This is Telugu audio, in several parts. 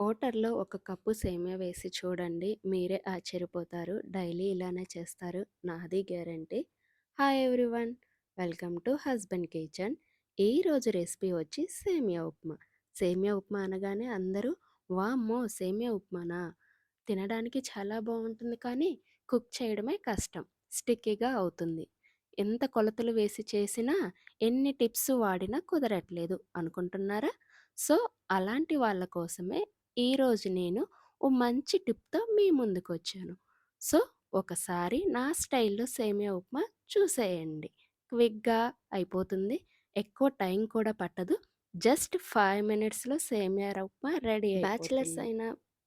వాటర్‌లో ఒక కప్పు సేమియా వేసి చూడండి. మీరే ఆశ్చర్యపోతారు. డైలీ ఇలానే చేస్తారు. నాది guarantee. Hi everyone! Welcome to husband kitchen. ఈరోజు రెసిపీ వచ్చి సేమియా ఉప్మా. సేమియా ఉప్మా అనగానే అందరూ వామ్మో! సేమియా ఉప్మానా? తినడానికి చాలా బాగుంటుంది కానీ కుక్ చేయడమే కష్టం. స్టిక్కీగా అవుతుంది. ఎంత కొలతలు వేసి చేసినా, ఎన్ని టిప్స్ వాడినా కుదరట్లేదు అనుకుంటున్నారా? సో, అలాంటి వాళ్ళ కోసమే ఈరోజు నేను ఓ మంచి టిప్‌తో మీ ముందుకొచ్చాను. సో, ఒకసారి నా స్టైల్‌లో సేమియా ఉప్మా చూసేయండి. క్విక్‌గా అయిపోతుంది. ఎక్కువ టైం కూడా పట్టదు. జస్ట్ ఫైవ్ మినిట్స్‌లో సేమియా ఉప్మా రెడీ బ్యాచిలర్స్ అయినా,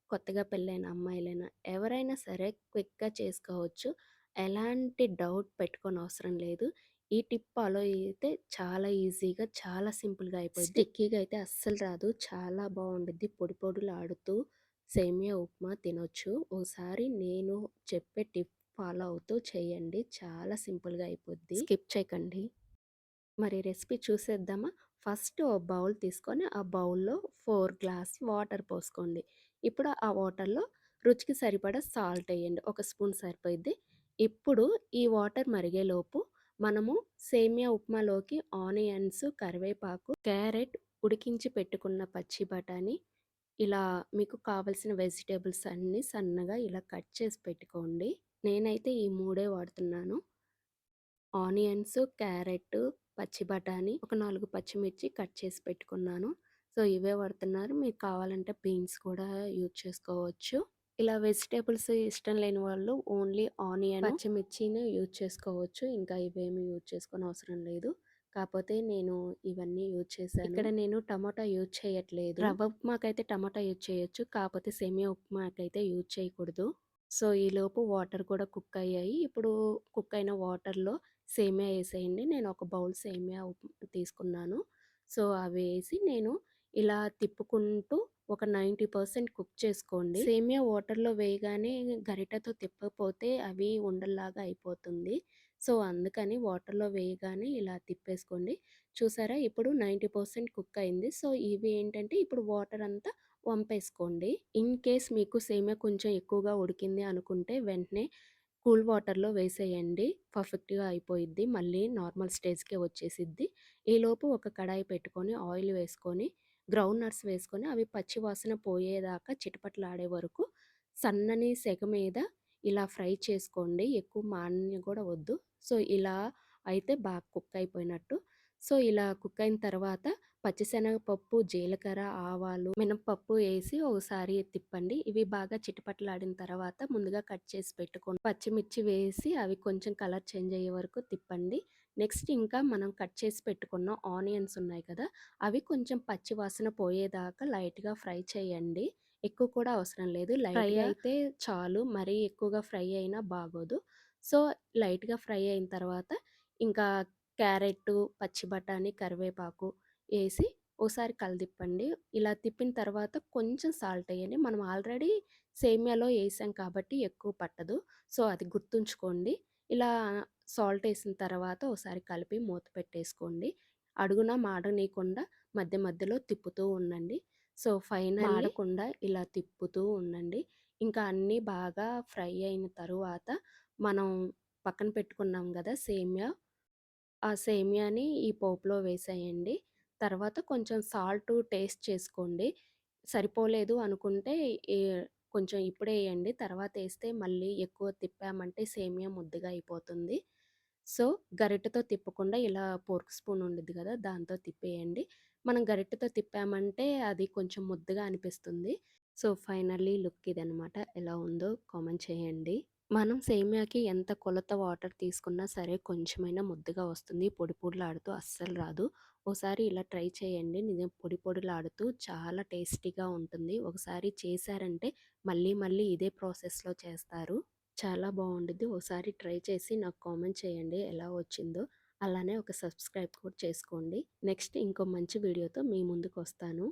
కొత్తగా పెళ్ళైన అమ్మాయిలైనా ఎవరైనా సరే క్విక్‌గా చేసుకోవచ్చు. ఎలాంటి డౌట్ పెట్టుకోనవసరం లేదు. ఈ టిప్ ఫాలో అయితే చాలా ఈజీగా, చాలా సింపుల్‌గా అయిపోద్ది. స్టిక్కీగా అయితే అస్సలు రాదు. చాలా బావుండిద్ది. పొడి పొడిలాడుతూ సేమియా ఉప్మా తినొచ్చు. ఓసారి నేను చెప్పే టిప్ ఫాలో అవుతూ చేయండి. చాలా సింపుల్‌గా అయిపోద్ది. స్కిప్ చేయకండి. మరి రెసిపీ చూసేద్దామా? ఫస్ట్ ఓ బౌల్ తీసుకొని, ఆ బౌల్‌లో 4 గ్లాస్ వాటర్ పోసుకోండి. ఇప్పుడు ఆ వాటర్‌లో రుచికి సరిపడా సాల్ట్ ఎయ్యండి. ఒక స్పూన్ సరిపోయిద్ది. ఇప్పుడు ఈ వాటర్ మరిగేలోపు మనము సేమియా ఉప్మాలోకి ఆనియన్స్, కరివేపాకు, క్యారెట్, ఉడికించి పెట్టుకున్న పచ్చి బఠానీ, ఇలా మీకు కావాల్సిన వెజిటేబుల్స్ అన్నీ సన్నగా ఇలా కట్ చేసి పెట్టుకోండి. నేనైతే ఈ మూడే వాడుతున్నాను. ఆనియన్స్, క్యారెట్, పచ్చి బఠానీ, ఒక నాలుగు పచ్చిమిర్చి కట్ చేసి పెట్టుకున్నాను. సో, ఇవే వాడుతున్నారు. మీకు కావాలంటే బీన్స్ కూడా యూజ్ చేసుకోవచ్చు. ఇలా వెజిటబుల్స్ ఇష్టం లేని వాళ్ళు ఓన్లీ ఆనియన్, పచ్చిమిర్చిని యూజ్ చేసుకోవచ్చు. ఇంకా ఇవేమి యూజ్ చేసుకోనవసరం లేదు. కాపోతే నేను ఇవన్నీ యూజ్ చేశాను. ఇక్కడ నేను టమాటా యూజ్ చేయట్లేదు. రవ్వ ఉప్మాకైతే టమాటా యూజ్ చేయొచ్చు. కాపోతే సేమియా ఉప్మాకైతే యూజ్ చేయకూడదు. సో, ఈలోపు వాటర్ కూడా కుక్ అయ్యాయి. ఇప్పుడు కుక్ అయిన వాటర్‌లో సేమియా ఏసేయండి. నేను ఒక బౌల్ సేమియా ఉప్ తీసుకున్నాను. సో, అవేసి నేను ఇలా తిప్పుకుంటూ ఒక 90% కుక్ చేసుకోండి. సేమియా వాటర్‌లో వేయగానే గరిటతో తిప్పకపోతే అవి ఉండల్లాగా అయిపోతుంది. సో, అందుకని వాటర్‌లో వేయగానే ఇలా తిప్పేసుకోండి. చూసారా ఇప్పుడు 90% కుక్ అయింది. సో, ఇవి ఏంటంటే ఇప్పుడు వాటర్ అంతా వంపేసుకోండి. ఇన్ కేస్ మీకు సేమియా కొంచెం ఎక్కువగా ఉడికింది అనుకుంటే వెంటనే కూల్ వాటర్‌లో వేసేయండి. పర్ఫెక్ట్‌గా అయిపోయిద్ది. మళ్ళీ నార్మల్ స్టేజ్‌కే వచ్చేసిద్ది. ఈలోపు ఒక కడాయి పెట్టుకొని ఆయిల్ వేసుకొని, గ్రౌండ్ నట్స్ వేసుకొని అవి పచ్చి వాసన పోయేదాకా చిటపట్లాడే వరకు సన్నని సెగ మీద ఇలా ఫ్రై చేసుకోండి. ఎక్కువ మాడనియ కూడా వద్దు. సో, ఇలా అయితే బాగా కుక్ అయిపోయినట్టు. సో, ఇలా కుక్ అయిన తర్వాత పచ్చిశనగపప్పు, జీలకర్ర, ఆవాలు, మినపప్పు వేసి ఒకసారి తిప్పండి. ఇవి బాగా చిటపట్లాడిన తర్వాత ముందుగా కట్ చేసి పెట్టుకోండి పచ్చిమిర్చి వేసి అవి కొంచెం కలర్ చేంజ్ అయ్యే వరకు తిప్పండి. నెక్స్ట్ ఇంకా మనం కట్ చేసి పెట్టుకున్న ఆనియన్స్ ఉన్నాయి కదా! అవి కొంచెం పచ్చి వాసన పోయేదాకా లైట్‌గా ఫ్రై చేయండి. ఎక్కువ కూడా అవసరం లేదు. ఫ్రై అయితే చాలు. మరీ ఎక్కువగా ఫ్రై అయినా బాగోదు. సో, లైట్‌గా ఫ్రై అయిన తర్వాత ఇంకా క్యారెట్టు, పచ్చి బఠానీ, కరివేపాకు ఏసి ఓసారి కలదిప్పండి. ఇలా తిప్పిన తర్వాత కొంచెం సాల్ట్ ఎయ్యండి. మనం ఆల్రెడీ సేమియాలో ఏసాం కాబట్టి ఎక్కువ పట్టదు. సో, అది గుర్తుంచుకోండి. ఇలా సాల్ట్ ఏసిన తర్వాత ఓసారి కలిపి మూత పెట్టేసుకోండి. అడుగున మాడనీయకుండా మధ్య మధ్యలో తిప్పుతూ ఉండండి. సో, ఫైనల్లీ మాడకుండా ఇలా తిప్పుతూ ఉండండి. ఇంకా అన్నీ బాగా ఫ్రై అయిన తరువాత మనం పక్కన పెట్టుకున్నాం గదా సేమియా, ఆ సేమియాని ఈ పోపులో వేసేయండి. తర్వాత కొంచెం సాల్టు టేస్ట్ చేసుకోండి. సరిపోలేదు అనుకుంటే కొంచెం ఇప్పుడే ఎయండి. తర్వాత ఏస్తే మళ్ళీ ఎక్కువ తిప్పామంటే సేమియా ముద్దగా అయిపోతుంది. సో, గరిటెతో తిప్పకుండా ఇలా పోర్క్ స్పూన్ ఉండిద్ది కదా దాంతో తిప్పేయండి. మనం గరిటెతో తిప్పామంటే అది కొంచెం ముద్దగా అనిపిస్తుంది. సో, ఫైనల్లీ లుక్ ఇదనమాట. ఎలా ఉందో కామెంట్ చేయండి. మనం సేమియాకి ఎంత కొలత వాటర్ తీసుకున్నా సరే కొంచెమైనా ముద్దగా వస్తుంది. పొడి పొడిలాడుతూ అస్సలు రాదు. ఒకసారి ఇలా ట్రై చేయండి. నిజం పొడి పొడిలాడుతూ చాలా టేస్టీగా ఉంటుంది. ఒకసారి చేశారంటే మళ్ళీ మళ్ళీ ఇదే ప్రాసెస్‌లో చేస్తారు. చాలా బాగుండుద్ది ఒకసారి ట్రై చేసి నాకు కామెంట్ చేయండి ఎలా వచ్చిందో. అలానే ఒక సబ్స్క్రైబ్ కూడా చేసుకోండి. నెక్స్ట్ ఇంకో మంచి వీడియోతో మీ ముందుకొస్తాను.